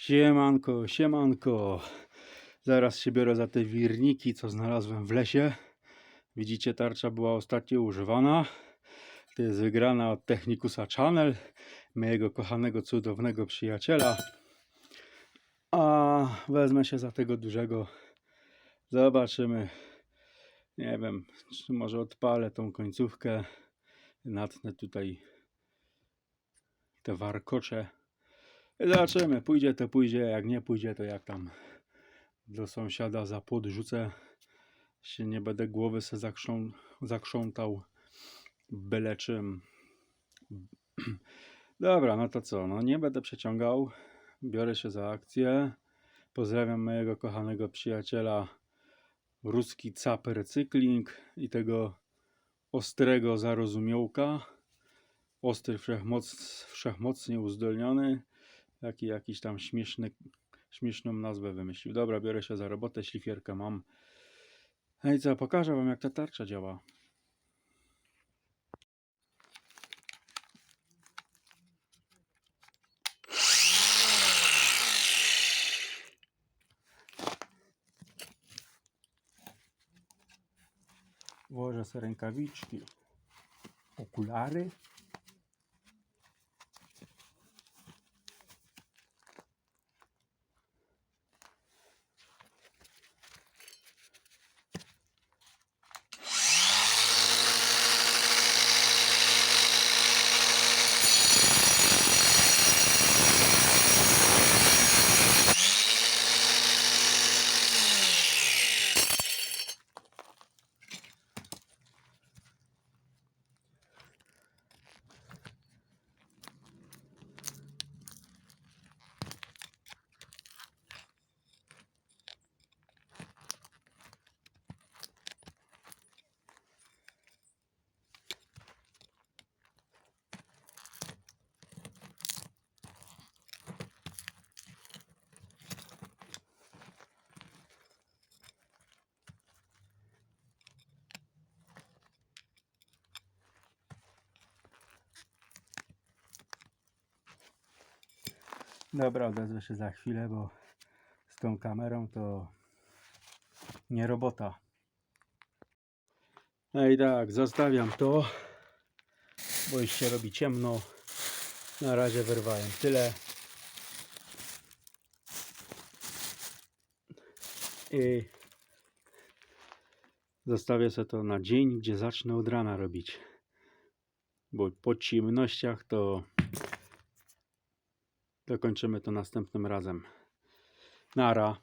Siemanko, siemanko. Zaraz się biorę za te wirniki, co znalazłem w lesie. Widzicie, tarcza była ostatnio używana. To jest wygrana od Technikusa Channel, mojego kochanego, cudownego przyjaciela. A wezmę się za tego dużego. Zobaczymy. Nie wiem, czy może odpalę tą końcówkę. Natnę tutaj te warkocze. Zobaczymy, pójdzie to pójdzie, jak nie pójdzie to jak tam do sąsiada za płot rzucę. Się nie będę głowy se zakrząt, zakrzątał byle czym. Dobra, no to co, no nie będę przeciągał. Biorę się za akcję. Pozdrawiam mojego kochanego przyjaciela Ruski Cap Recykling i tego ostrego zarozumiołka. Ostry, wszechmoc, wszechmocnie uzdolniony. Taki jakiś tam śmieszny, śmieszną nazwę wymyślił. Dobra, biorę się za robotę, szlifierkę mam. No i co, pokażę wam jak ta tarcza działa. Włożę sobie rękawiczki, okulary. Dobra, odezwę się za chwilę, bo z tą kamerą to nie robota. No i tak, zostawiam to, bo już się robi ciemno. Na razie wyrwałem tyle. I zostawię sobie to na dzień, gdzie zacznę od rana robić. Bo po ciemnościach to dokończymy to następnym razem. Nara.